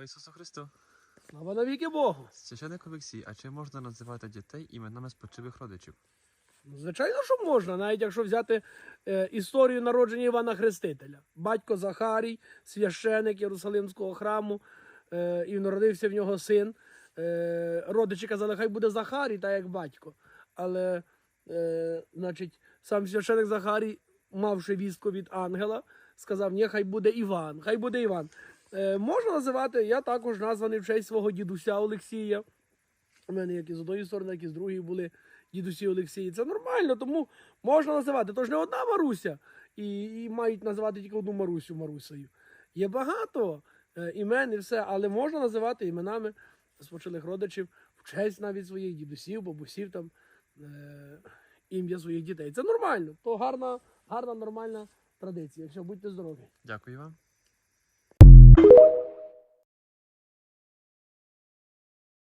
Слава Ісусу Христу! Слава навіки Богу. Священник Олексій, а чи можна називати дітей іменами спочивих родичів? Ну, Звичайно, що можна, навіть якщо взяти е, історію народження Івана Хрестителя. Батько Захарій, священик Єрусалимського храму, е, і народився в нього син. Е, родичі казали, хай буде Захарій, так як батько. Але, е, значить, сам священик Захарій, мавши вістку від ангела, сказав: ні, хай буде Іван, хай буде Іван. Е, можна називати, я також названий в честь свого дідуся Олексія. У мене як і з одної сторони, як і з другої були дідусі Олексії. Це нормально, тому можна називати. Тож не одна Маруся, і, і мають називати тільки одну Марусю Марусею. Є багато е, імен і все, але можна називати іменами спочилих родичів в честь навіть своїх дідусів, бабусів, там, е, ім'я своїх дітей. Це нормально, то гарна, гарна, нормальна традиція. Все, будьте здорові. Дякую вам.